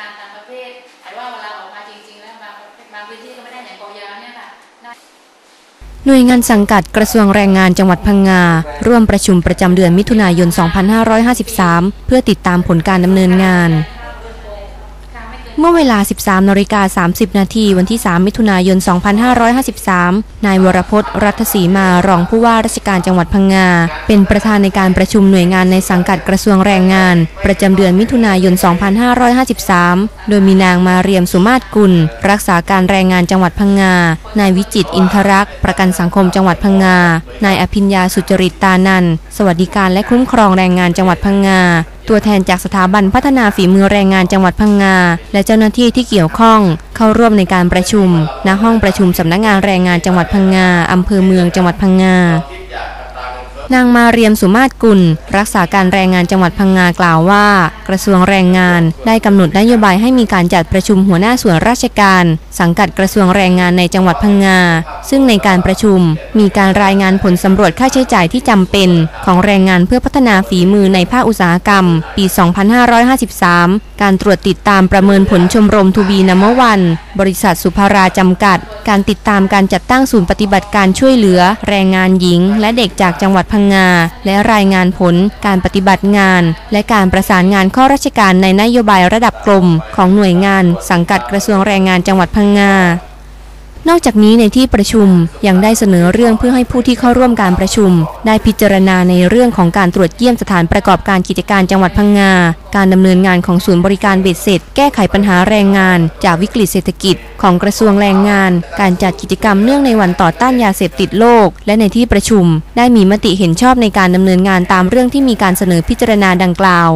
การตามประเภท แต่ว่าเวลาออกมาจริงๆแล้วบางบางพื้นที่ก็ไม่ได้อย่างกอยาวเนี่ยค่ะหน่วยงานสังกัดกระทรวงแรงงานจังหวัดพังงา ร่วมประชุมประจำเดือนมิถุนายน 2553 เพื่อติดตามผลการดำเนินงาน เมื่อเวลา 13นาฬิกา30 นาทีวันที่ 3 มิถุนายน 2553 นายวรพจน์รัตศรีมารองผู้ว่าราชการจังหวัดพังงา เป็นประธานในการประชุมหน่วยงานในสังกัดกระทรวงแรงงาน ประจำเดือนมิถุนายน 2553 โดยมีนางมาเรียมสุมาศกุล รักษาการแรงงานจังหวัดพังงา นายวิจิตอินทรักษ์ประกันสังคมจังหวัดพังงา นายอภิญญาสุจริตตานันสวัสดิการและคุ้มครองแรงงานจังหวัดพังงา ตัวแทนจากสถาบันพัฒนาฝีมือแรงงานจังหวัดพังงา และเจ้าหน้าที่ที่เกี่ยวข้อง เข้าร่วมในการประชุม ณห้องประชุมสำนักงานแรงงานจังหวัดพังงาอำเภอเมืองจังหวัดพังงา นางมาเรียมสุมาศกุล รักษาการแรงงานจังหวัดพังงากล่าวว่า กระทรวงแรงงานได้กำหนดนโยบายให้มีการจัดประชุมหัวหน้าส่วนราชการ สังกัดกระทรวงแรงงานในจังหวัดพังงา ซึ่งในการประชุม มีการรายงานผลสำรวจค่าใช้จ่ายที่จำเป็น ของแรงงานเพื่อพัฒนาฝีมือในภาคอุตสาหกรรม ปี 2553 การตรวจติดตามประเมินผลชมรมทูบีนัมวัน บริษัทสุภาราจำกัด การติดตามการจัดตั้งศูนย์ปฏิบัติการช่วยเหลือ แรงงานหญิง และเด็กจากจังหวัดพังงา และรายงานผล การปฏิบัติงาน และการประสานงานข้อราชการในนโยบายระดับกลมของหน่วยงาน สังกัดกระทรวงแรงงานจังหวัดพังงา นอกจากนี้ในที่ประชุมยังได้เสนอเรื่องเพื่อให้ผู้ที่เข้าร่วมการประชุม ได้พิจารณาในเรื่องของการตรวจเยี่ยมสถานประกอบการกิจการจังหวัดพังงา การดำเนินงานของศูนย์บริการเบ็ดเสร็จ แก้ไขปัญหาแรงงาน จากวิกฤตเศรษฐกิจ ของกระทรวงแรงงาน การจัดกิจกรรมเนื่องในวันต่อต้านยาเสพติดโลก และในที่ประชุม ได้มีมติเห็นชอบในการดำเนินงานตามเรื่องที่มีการเสนอพิจารณาดังกล่าว